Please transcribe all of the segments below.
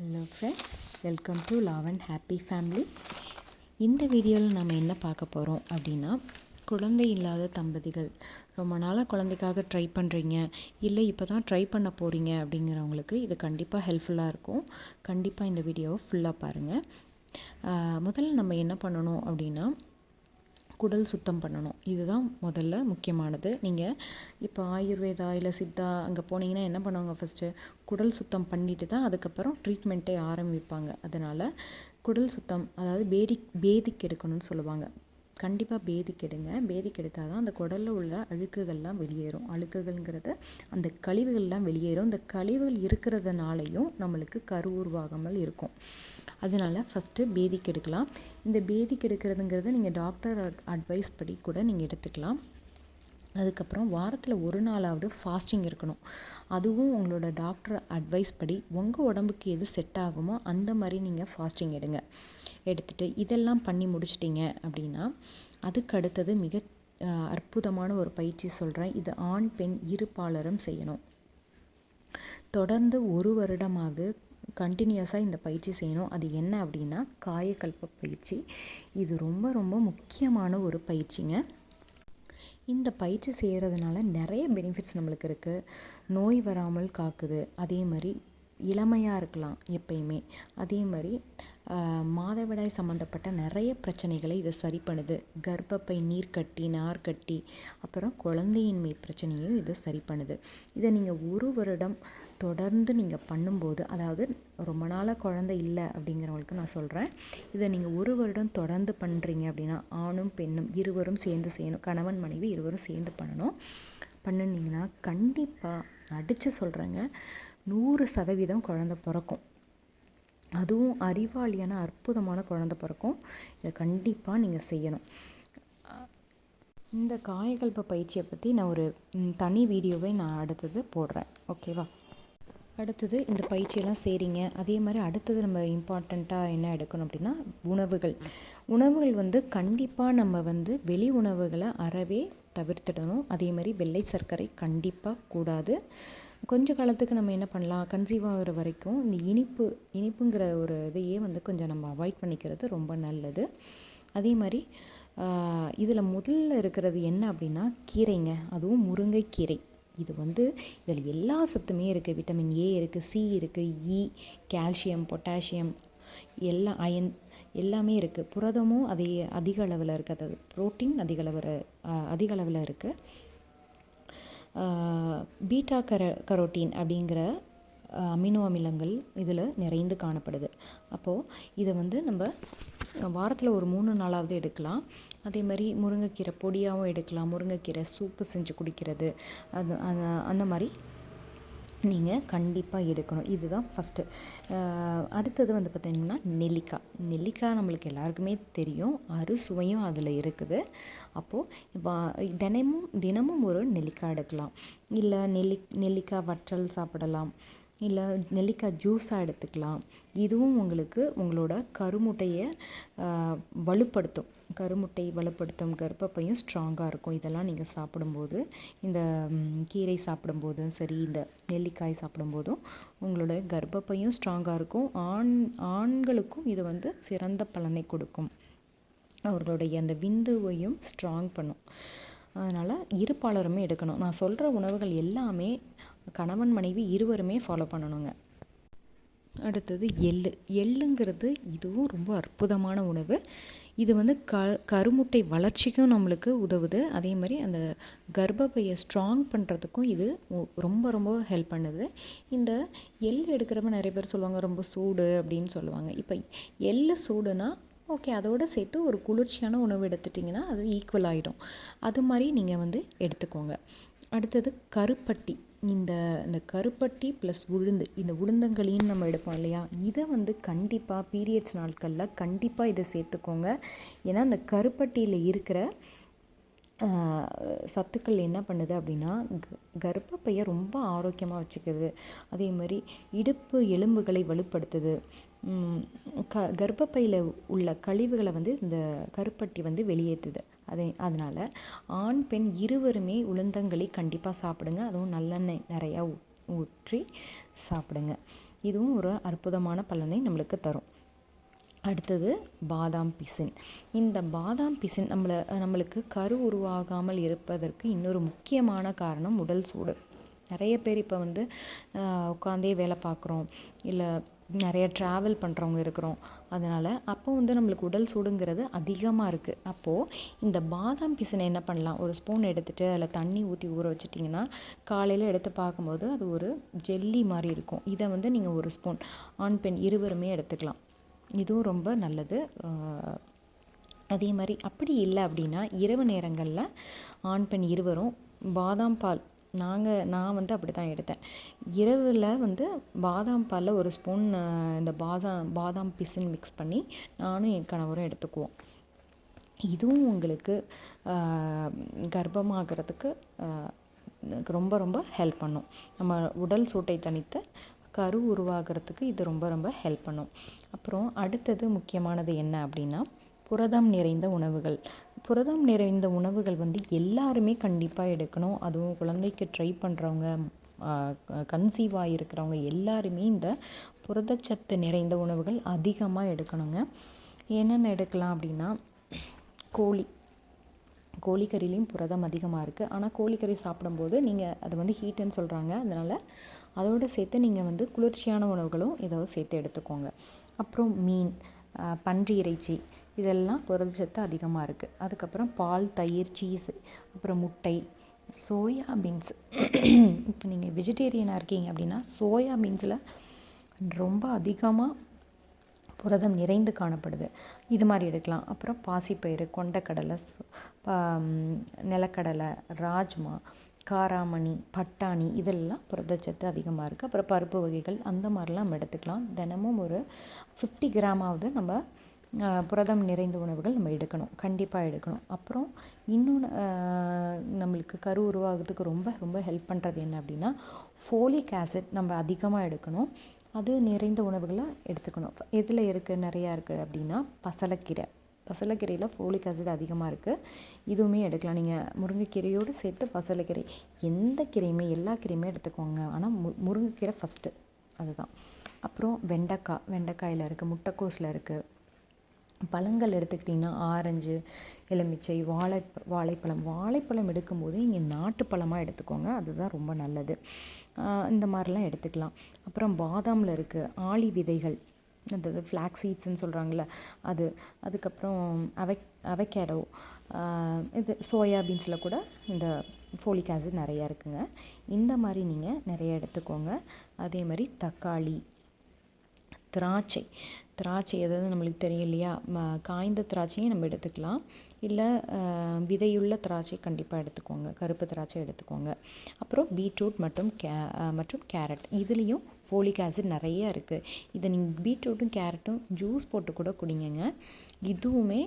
Hello friends welcome to love and happy family இந்த வீடியோவில் நம்ம என்ன பார்க்க போகிறோம் அப்படின்னா குழந்தை இல்லாத தம்பதிகள். ரொம்ப நாளாக குழந்தைக்காக ட்ரை பண்ணுறீங்க இல்லை இப்போ தான் ட்ரை பண்ண போகிறீங்க அப்படிங்கிறவங்களுக்கு இது கண்டிப்பாக ஹெல்ப்ஃபுல்லாக இருக்கும். கண்டிப்பாக இந்த வீடியோவை ஃபுல்லாக பாருங்கள் முதல்ல நம்ம என்ன பண்ணணும் அப்படின்னா குடல் சுத்தம் பண்ணணும். இதுதான் முதல்ல முக்கியமானது. நீங்கள் இப்போ ஆயுர்வேதா இல்லை சித்தா அங்கே போனீங்கன்னா என்ன பண்ணுவாங்க ஃபஸ்ட்டு குடல் சுத்தம் பண்ணிட்டு தான் அதுக்கப்புறம் ட்ரீட்மெண்ட்டே ஆரம்பிப்பாங்க. அதனால் குடல் சுத்தம் அதாவது பேடி பேதிக்கு எடுக்கணும்னு சொல்லுவாங்க. கண்டிப்பாக பேதிக்கு எடுங்க பேதிக்கு எடுத்தால் தான் அந்த குடலில் உள்ள அழுக்குகள்லாம் வெளியேறும். அழுக்குகள்ங்கிறத அந்த கழிவுகள்லாம் வெளியேறும். இந்த கழிவுகள் இருக்கிறதுனாலையும் நம்மளுக்கு கரு உருவாகாமல் இருக்கும். அதனால் ஃபஸ்ட்டு பேதிக்கு எடுக்கலாம் இந்த பேதிக்கு எடுக்கிறதுங்கிறது நீங்கள் டாக்டர் அட்வைஸ் படி கூட நீங்கள் எடுத்துக்கலாம். அதுக்கப்புறம் வாரத்தில் ஒரு நாளாவது ஃபாஸ்டிங் இருக்கணும். அதுவும் உங்களோட டாக்டர் அட்வைஸ் படி உங்கள் உடம்புக்கு எது செட் ஆகுமோ அந்த மாதிரி நீங்கள் ஃபாஸ்டிங் எடுங்க. எடுத்துகிட்டு இதெல்லாம் பண்ணி முடிச்சிட்டிங்க அப்படின்னா அதுக்கு அடுத்தது மிக அற்புதமான ஒரு பயிற்சி சொல்கிறேன் இது ஆண் பெண் இருபாலரும் செய்யணும். தொடர்ந்து ஒரு வருடமாக கண்டினியூஸாக இந்த பயிற்சி செய்யணும். அது என்ன அப்படின்னா காயக்கல்ப பயிற்சி. இது ரொம்ப ரொம்ப முக்கியமான ஒரு பயிற்சிங்க. இந்த பயிற்சி செய்கிறதுனால நிறைய பெனிஃபிட்ஸ் நம்மளுக்கு இருக்குது நோய் வராமல் காக்குது. அதே மாதிரி இளமையாக இருக்கலாம் எப்பயுமே. அதே மாதிரி மாதவிடாய் சம்மந்தப்பட்ட நிறைய பிரச்சனைகளை இது சரி பண்ணுது. கர்ப்பப்பை நீர் கட்டி நார் கட்டி அப்புறம் குழந்தையின்மை பிரச்சனையும் இது சரி பண்ணுது. இதை நீங்கள் ஒரு வருடம் தொடர்ந்து நீங்கள் பண்ணும்போது அதாவது ரொம்ப நாளாக குழந்தை இல்லை அப்படிங்கிறவங்களுக்கு நான் சொல்கிறேன் இதை நீங்கள் ஒரு வருடம் தொடர்ந்து பண்ணுறீங்க அப்படின்னா ஆணும் பெண்ணும் இருவரும் சேர்ந்து செய்யணும். கணவன் மனைவி இருவரும் சேர்ந்து பண்ணணும். பண்ணுனீங்கன்னா கண்டிப்பாக அடித்து சொல்கிறேங்க நூறு சதவீதம் குழந்த பிறக்கும். அதுவும் அறிவாளியான அற்புதமான குழந்த பிறக்கும். இதை கண்டிப்பாக நீங்கள் செய்யணும். இந்த காயகல்ப பயிற்சியை பற்றி நான் ஒரு தனி வீடியோவை நான் அடுத்தது போடுறேன். ஓகேவா? அடுத்தது இந்த பயிற்சியெல்லாம் செய்கிறீங்க அதே மாதிரி அடுத்தது நம்ம இம்பார்ட்டண்ட்டாக என்ன எடுக்கணும் அப்படின்னா உணவுகள். உணவுகள் வந்து கண்டிப்பாக நம்ம வந்து வெளி உணவுகளை அறவே தவிர்த்திடணும். அதே மாதிரி வெள்ளை சர்க்கரை கண்டிப்பாக கூடாது. கொஞ்ச காலத்துக்கு நம்ம என்ன பண்ணலாம்? கன்சீவ் ஆகிற வரைக்கும் இந்த இனிப்பு இனிப்புங்கிற ஒரு இதையே வந்து கொஞ்சம் நம்ம அவாய்ட் பண்ணிக்கிறது ரொம்ப நல்லது. அதே மாதிரி இதில் முதல்ல இருக்கிறது என்ன அப்படின்னா கீரைங்க. அதுவும் முருங்கைக்கீரை. இது வந்து இதில் எல்லா சத்துமே இருக்குது விட்டமின் ஏ இருக்குது சி இருக்குது இ e, கால்சியம் பொட்டாசியம் எல்லா அயன் எல்லாமே இருக்குது புரதமும் அதே அதிக அளவில் இருக்குது அதாவது ப்ரோட்டீன் அதிக அளவில் அதிக அளவில் இருக்குது பீட்டா கர கரோட்டீன் அப்படிங்கிற அமினோ அமிலங்கள் இதில் நிறைந்து காணப்படுது. அப்போது இதை வந்து நம்ம வாரத்தில் ஒரு மூணு நாளாவது எடுக்கலாம். அதே மாதிரி முருங்கைக்கீரை பொடியாகவும் எடுக்கலாம். முருங்கைக்கீரை சூப்பு செஞ்சு குடிக்கிறது. அது அந்த- அந்த மாதிரி நீங்கள் கண்டிப்பாக எடுக்கணும். இதுதான் ஃபஸ்ட்டு அடுத்தது வந்து பார்த்திங்கன்னா நெல்லிக்காய் நெல்லிக்காய் நம்மளுக்கு எல்லாருக்குமே தெரியும். அறுசுவையும் அதில் இருக்குது. அப்போது வா தினமும் தினமும் ஒரு நெல்லிக்காய் எடுக்கலாம். இல்லை நெல்லி நெல்லிக்காய் வற்றல் சாப்பிடலாம். இல்லை நெல்லிக்காய் ஜூஸாக எடுத்துக்கலாம். இதுவும் உங்களுக்கு உங்களோட கருமுட்டையை வலுப்படுத்தும். கருமுட்டை வலுப்படுத்தும் கர்ப்பப்பையும் ஸ்ட்ராங்காக இருக்கும். இதெல்லாம் நீங்கள் சாப்பிடும்போது இந்த கீரை சாப்பிடும்போதும் சரி இந்த நெல்லிக்காய் சாப்பிடும்போதும் உங்களோட கர்ப்பப்பையும் ஸ்ட்ராங்காக இருக்கும். ஆண் ஆண்களுக்கும் இது வந்து சிறந்த பலனை கொடுக்கும். அவர்களுடைய அந்த விந்துவையும் ஸ்ட்ராங் பண்ணும். அதனால் இருப்பாளருமே எடுக்கணும். நான் சொல்கிற உணவுகள் எல்லாமே கணவன் மனைவி இருவருமே ஃபாலோ பண்ணணுங்க. அடுத்தது எள்ளு. எள்ளுங்கிறது இதுவும் ரொம்ப அற்புதமான உணவு. இது வந்து க கருமுட்டை வளர்ச்சிக்கும் நம்மளுக்கு உதவுது. அதே மாதிரி அந்த கர்ப்பப்பையை ஸ்ட்ராங் பண்ணுறதுக்கும் இது ரொம்ப ரொம்ப ஹெல்ப் பண்ணுது. இந்த எள் எடுக்கிறப்ப நிறைய பேர் சொல்லுவாங்க ரொம்ப சூடு அப்படின்னு சொல்லுவாங்க. இப்போ எள்ளு சூடுனா ஓகே அதோட சேர்த்து ஒரு குளிர்ச்சியான உணவு எடுத்துட்டிங்கன்னா அது ஈக்குவல் ஆகிடும் அது மாதிரி நீங்கள் வந்து எடுத்துக்கோங்க. அடுத்தது கருப்பட்டி. இந்த இந்த கருப்பட்டி ப்ளஸ் உளுந்து இந்த உளுந்தங்களின்னு நம்ம எடுப்போம் இல்லையா? இதை வந்து கண்டிப்பாக பீரியட்ஸ் நாட்களில் கண்டிப்பாக இதை சேர்த்துக்கோங்க. ஏன்னா அந்த கருப்பட்டியில் இருக்கிற சத்துக்கள் என்ன பண்ணுது அப்படின்னா க- கர்ப்பப்பையை ரொம்ப ஆரோக்கியமாக வச்சுக்குது. அதே மாதிரி இடுப்பு எலும்புகளை வலுப்படுத்துது. க கர்ப்பப்பையில் உள்ள கழிவுகளை வந்து இந்த கருப்பட்டி வந்து வெளியேற்றுது. அதே அதனால் ஆண் பெண் இருவருமே உளுந்தங்களி கண்டிப்பாக சாப்பிடுங்க. அதுவும் நல்லெண்ணெய் நிறையா ஊ- ஊற்றி சாப்பிடுங்க. இதுவும் ஒரு அற்புதமான பலனை நம்மளுக்கு தரும். அடுத்தது பாதாம் பிசின். இந்த பாதாம் பிசின் நம்மளை நம்மளுக்கு கரு உருவாகாமல் இருப்பதற்கு இன்னொரு முக்கியமான காரணம் உடல் சூடு. நிறைய பேர் இப்போ வந்து உட்காந்தே வேலை பார்க்குறோம். இல்லை நிறைய ட்ராவல் பண்ணுறவங்க இருக்கிறோம். அதனால் அப்போ வந்து நம்மளுக்கு உடல் சூடுங்கிறது அதிகமாக இருக்குது அப்போது இந்த பாதாம் பிசினை என்ன பண்ணலாம்? ஒரு ஸ்பூன் எடுத்துகிட்டு அதில் தண்ணி ஊற்றி ஊற வச்சிட்டிங்கன்னா காலையில் எடுத்து பார்க்கும்போது அது ஒரு ஜெல்லி மாதிரி இருக்கும். இதை வந்து நீங்கள் ஒரு ஸ்பூன் ஆண் பெண் இருவருமே எடுத்துக்கலாம். இதுவும் ரொம்ப நல்லது. அதே மாதிரி அப்படி இல்லை அப்படின்னா இரவு நேரங்களில் ஆண் பெண் இருவரும் பாதாம் பால் நாங்கள் நான் வந்து அப்படி தான் எடுத்தேன். இரவில் வந்து பாதாம் பாலில் ஒரு ஸ்பூன் இந்த பாதாம் பாதாம் பிசின் மிக்ஸ் பண்ணி நானும் என் கணவரும் எடுத்துக்குவோம். இதுவும் உங்களுக்கு கர்ப்பமாகிறதுக்கு ரொம்ப ரொம்ப ஹெல்ப் பண்ணும். நம்ம உடல் சூட்டை தனித்த கரு உருவாகிறதுக்கு இது ரொம்ப ரொம்ப ஹெல்ப் பண்ணும். அப்புறம் அடுத்தது முக்கியமானது என்ன அப்படின்னா புரதம் நிறைந்த உணவுகள். புரதம் நிறைந்த உணவுகள் வந்து எல்லாருமே கண்டிப்பாக எடுக்கணும். அதுவும் குழந்தைக்கு ட்ரை பண்ணுறவங்க கன்சீவ் ஆகிருக்கிறவங்க எல்லாருமே இந்த புரதச்சத்து நிறைந்த உணவுகள் அதிகமாக எடுக்கணுங்க. என்னென்ன எடுக்கலாம் அப்படின்னா கோழி. கோழிக்கறிலையும் புரதம் அதிகமாக இருக்குது ஆனால் கோழிக்கறி சாப்பிடும்போது நீங்கள் அது வந்து ஹீட்டுன்னு சொல்கிறாங்க அதனால் அதோடு சேர்த்து நீங்கள் வந்து குளிர்ச்சியான உணவுகளும் ஏதோ சேர்த்து எடுத்துக்கோங்க. அப்புறம் மீன். பன்றி இறைச்சி. இதெல்லாம் புரதச்சத்து அதிகமாக இருக்குது அதுக்கப்புறம் பால் தயிர் சீஸு அப்புறம் முட்டை சோயா பீன்ஸ். இப்போ நீங்கள் வெஜிடேரியனாக இருக்கீங்க அப்படின்னா சோயா பீன்ஸில் ரொம்ப அதிகமாக புரதம் நிறைந்து காணப்படுது. இது மாதிரி எடுக்கலாம். அப்புறம் பாசிப்பயிறு கொண்டக்கடலை நிலக்கடலை ராஜ்மா காராமணி பட்டாணி இதெல்லாம் புரதச்சத்து அதிகமாக இருக்குது அப்புறம் பருப்பு வகைகள் அந்த மாதிரிலாம் நம்ம எடுத்துக்கலாம். தினமும் ஒரு ஃபிஃப்டி கிராமாவது நம்ம புரதம் நிறைந்த உணவுகள் நம்ம எடுக்கணும். கண்டிப்பாக எடுக்கணும். அப்புறம் இன்னொன்று நம்மளுக்கு கரு உருவாகிறதுக்கு ரொம்ப ரொம்ப ஹெல்ப் பண்ணுறது என்ன அப்படின்னா ஃபோலிக் ஆசிட் நம்ம அதிகமாக எடுக்கணும். அது நிறைந்த உணவுகளை எடுத்துக்கணும். எதில் இருக்குது நிறையா இருக்குது அப்படின்னா பசலக்கீரை. பசலைக்கீரையில் ஃபோலிக் ஆசிட் அதிகமாக இருக்குது இதுவுமே எடுக்கலாம். நீங்கள் முருங்கைக்கீரையோடு சேர்த்து பசலைக்கீரை. எந்த கீரையுமே எல்லா கீரையுமே எடுத்துக்கோங்க. ஆனால் மு முருங்கைக்கீரை ஃபஸ்ட்டு அதுதான். அப்புறம் வெண்டைக்காய். வெண்டைக்காயில் இருக்குது முட்டைக்கோஸில் இருக்குது பழங்கள் எடுத்துக்கிட்டிங்கன்னா ஆரஞ்சு எலுமிச்சை வாழை வாழைப்பழம். வாழைப்பழம் எடுக்கும்போது இங்கே நாட்டு பழமாக எடுத்துக்கோங்க. அதுதான் ரொம்ப நல்லது. இந்த மாதிரிலாம் எடுத்துக்கலாம். அப்புறம் பாதாமில் இருக்குது ஆளி விதைகள். அந்த ஃப்ளாக் சீட்ஸ்ன்னு சொல்கிறாங்கள அது அதுக்கப்புறம் அவ அவகேடோ இது சோயாபீன்ஸில் கூட இந்த ஃபோலிக் ஆசிட் நிறையா இருக்குங்க. இந்த மாதிரி நீங்கள் நிறைய எடுத்துக்கோங்க. அதே மாதிரி தக்காளி திராட்சை திராட்சை எதாவது நம்மளுக்கு தெரியும் இல்லையா? காய்ந்த திராட்சையும் நம்ம எடுத்துக்கலாம். இல்லை விதையுள்ள திராட்சை கண்டிப்பாக எடுத்துக்கோங்க. கருப்பு திராட்சை எடுத்துக்கோங்க. அப்புறம் பீட்ரூட் மற்றும் கே மற்றும் கேரட். இதுலேயும் ஃபோலிக் ஆசிட் நிறைய இருக்குது இதை நீங்கள் பீட்ரூட்டும் கேரட்டும் ஜூஸ் போட்டு கூட குடிங்கங்க. இதுவுமே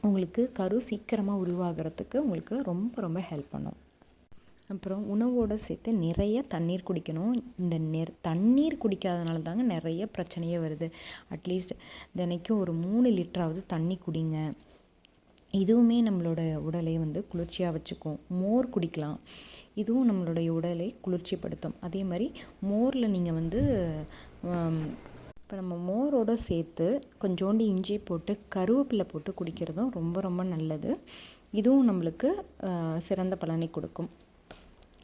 உங்களுக்கு கரு சீக்கிரமாக உருவாகிறதுக்கு உங்களுக்கு ரொம்ப ரொம்ப ஹெல்ப் பண்ணும். அப்புறம் உணவோடு சேர்த்து நிறைய தண்ணீர் குடிக்கணும். இந்த நெர் தண்ணீர் குடிக்காதனால தாங்க நிறைய பிரச்சனையே வருது. அட்லீஸ்ட் தினைக்கும் ஒரு மூணு லிட்டராவது தண்ணி குடிங்க. இதுவுமே நம்மளோட உடலை வந்து குளிர்ச்சியாக வச்சுக்கும். மோர் குடிக்கலாம். இதுவும் நம்மளுடைய உடலை குளிர்ச்சிப்படுத்தும். அதே மாதிரி மோரில் நீங்கள் வந்து இப்போ நம்ம மோரோடு சேர்த்து கொஞ்சோண்டு இஞ்சி போட்டு கருவேப்பிலை போட்டு குடிக்கிறதும் ரொம்ப ரொம்ப நல்லது. இதுவும் நம்மளுக்கு சிறந்த பலனை கொடுக்கும்.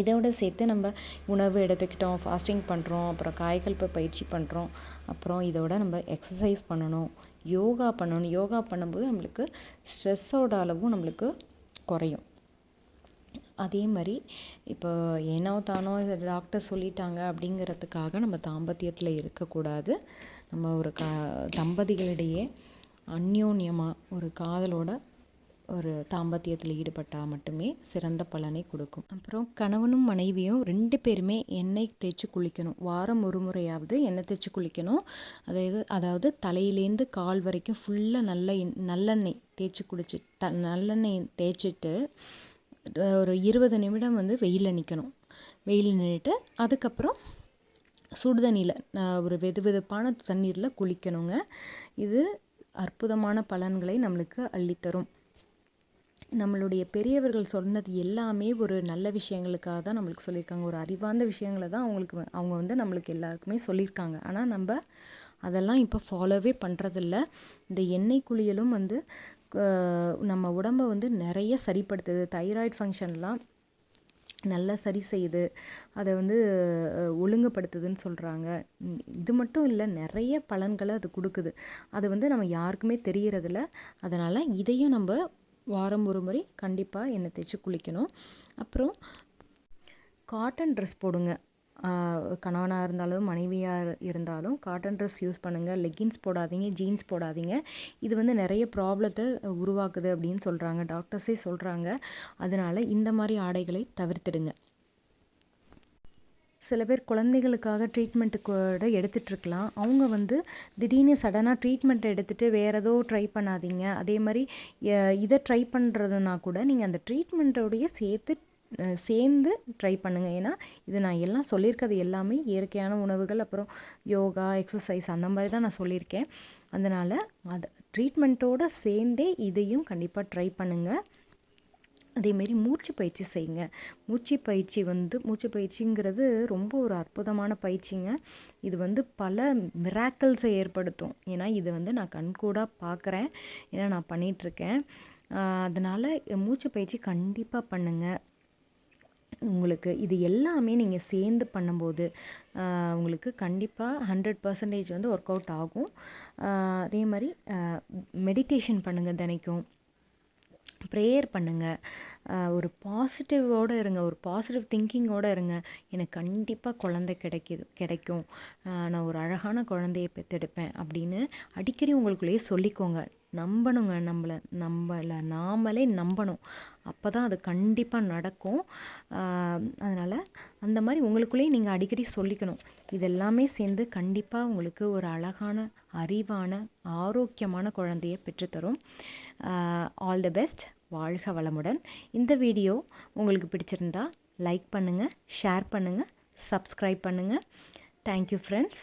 இதோட சேர்த்து நம்ம உணவு எடுத்துக்கிட்டோம். ஃபாஸ்டிங் பண்ணுறோம் அப்புறம் காய்கல்ப பயிற்சி பண்ணுறோம் அப்புறம் இதோட நம்ம எக்ஸசைஸ் பண்ணணும். யோகா பண்ணணும். யோகா பண்ணும்போது நம்மளுக்கு ஸ்ட்ரெஸ்ஸோட அளவும் நம்மளுக்கு குறையும். அதே மாதிரி இப்போ ஏனோ தானோ டாக்டர் சொல்லிட்டாங்க அப்படிங்கிறதுக்காக நம்ம தாம்பத்தியத்தில் இருக்கக்கூடாது. நம்ம ஒரு க தம்பதிகளிடையே அந்யோன்யமாக ஒரு காதலோட ஒரு தாம்பத்தியத்தில் ஈடுபட்டால் மட்டுமே சிறந்த பலனை கொடுக்கும். அப்புறம் கணவனும் மனைவியும் ரெண்டு பேருமே எண்ணெய் தேய்ச்சி குளிக்கணும். வாரம் ஒரு முறையாவது எண்ணெய் தேய்ச்சி குளிக்கணும். அதாவது அதாவது தலையிலேருந்து கால் வரைக்கும் ஃபுல்லாக நல்ல நல்லெண்ணெய் தேய்ச்சி குளிச்சு த நல்லெண்ணெய் தேய்ச்சிட்டு ஒரு இருபது நிமிடம் வந்து வெயிலில் நிற்கணும் வெயிலில் நின்றுட்டு அதுக்கப்புறம் சுடுதண்ணியில் ஒரு வெது வெதுப்பான தண்ணீரில் குளிக்கணுங்க. இது அற்புதமான பலன்களை நம்மளுக்கு அள்ளித்தரும். நம்மளுடைய பெரியவர்கள் சொன்னது எல்லாமே ஒரு நல்ல விஷயங்களுக்காக தான் நம்மளுக்கு சொல்லியிருக்காங்க. ஒரு அறிவார்ந்த விஷயங்களை தான் அவங்களுக்கு அவங்க வந்து நம்மளுக்கு எல்லாருக்குமே சொல்லியிருக்காங்க. ஆனால் நம்ம அதெல்லாம் இப்போ ஃபாலோவே பண்ணுறதில்ல இந்த எண்ணெய் குளியலும் வந்து நம்ம உடம்பை வந்து நிறைய சரிப்படுத்துது. தைராய்டு ஃபங்க்ஷன்லாம் நல்லா சரி செய்யுது அதை வந்து ஒழுங்குபடுத்துதுன்னு சொல்கிறாங்க இது மட்டும் இல்லை நிறைய பலன்களை அது கொடுக்குது. அது வந்து நம்ம யாருக்குமே தெரியறதில்ல. அதனால் இதையும் நம்ம வாரம் ஒரு முறை கண்டிப்பாக எண்ணெய் தேய்ச்சி குளிக்கணும். அப்புறம் காட்டன் ட்ரெஸ் போடுங்க. கணவனாக இருந்தாலும் மனைவியாக இருந்தாலும் காட்டன் ட்ரெஸ் யூஸ் பண்ணுங்கள் லெகின்ஸ் போடாதீங்க ஜீன்ஸ் போடாதீங்க. இது வந்து நிறைய ப்ராப்ளத்தை உருவாக்குது அப்படின்னு சொல்கிறாங்க டாக்டர்ஸே சொல்கிறாங்க அதனால் இந்த மாதிரி ஆடைகளை தவிர்த்திடுங்க. சில பேர் குழந்தைகளுக்காக ட்ரீட்மெண்ட்டு கூட எடுத்துகிட்ருக்கலாம் அவங்க வந்து திடீர்னு சடனாக ட்ரீட்மெண்ட் எடுத்துகிட்டு வேறு ஏதோ ட்ரை பண்ணாதீங்க. அதே மாதிரி இதை ட்ரை பண்ணுறதுனா கூட நீங்கள் அந்த ட்ரீட்மெண்ட்டோடைய சேர்த்து சேர்ந்து ட்ரை பண்ணுங்கள் ஏன்னா இது நான் எல்லாம் சொல்லியிருக்கிறது எல்லாமே இயற்கையான உணவுகள் அப்புறம் யோகா எக்ஸசைஸ் அந்த மாதிரி தான் நான் சொல்லியிருக்கேன். அதனால் அது ட்ரீட்மெண்ட்டோடு சேர்ந்தே இதையும் கண்டிப்பாக ட்ரை பண்ணுங்கள் அதேமாரி மூச்சு பயிற்சி செய்யுங்க. மூச்சு பயிற்சி வந்து மூச்சு பயிற்சிங்கிறது ரொம்ப ஒரு அற்புதமான பயிற்சிங்க. இது வந்து பல மிராக்கிள்ஸை ஏற்படுத்தும். ஏன்னா இது வந்து நான் கண்கூடாக பார்க்குறேன் ஏன்னா நான் பண்ணிகிட்ருக்கேன் அதனால் மூச்சு பயிற்சி கண்டிப்பாக பண்ணுங்கள் உங்களுக்கு இது எல்லாமே நீங்கள் சேர்ந்து பண்ணும்போது உங்களுக்கு கண்டிப்பாக ஹண்ட்ரட் பர்சன்டேஜ் வந்து ஒர்க் அவுட் ஆகும். அதே மாதிரி மெடிடேஷன் பண்ணுங்கள் தினைக்கும். ப்ரேயர் பண்ணுங்கள் ஒரு பாசிட்டிவோடு இருங்க. ஒரு பாசிட்டிவ் திங்கிங்கோடு இருங்க. எனக்கு கண்டிப்பாக குழந்தை கிடைக்கிது கிடைக்கும். நான் ஒரு அழகான குழந்தையை பெற்றெடுப்பேன் அப்படின்னு அடிக்கடி உங்களுக்குள்ளேயே சொல்லிக்கோங்க. நம்பணுங்க நம்மளை. நம்மளை நாமளே நம்பணும். அப்போ தான் அது கண்டிப்பாக நடக்கும். அதனால் அந்த மாதிரி உங்களுக்குள்ளேயே நீங்கள் அடிக்கடி சொல்லிக்கணும். இதெல்லாமே சேர்ந்து கண்டிப்பாக உங்களுக்கு ஒரு அழகான அறிவான ஆரோக்கியமான குழந்தையை பெற்றுத்தரும். ஆல் த பெஸ்ட் வாழ்க வளமுடன். இந்த வீடியோ உங்களுக்கு பிடிச்சிருந்தா லைக் பண்ணுங்கள் ஷேர் பண்ணுங்கள் சப்ஸ்கிரைப் பண்ணுங்கள் தேங்க்யூ ஃப்ரெண்ட்ஸ்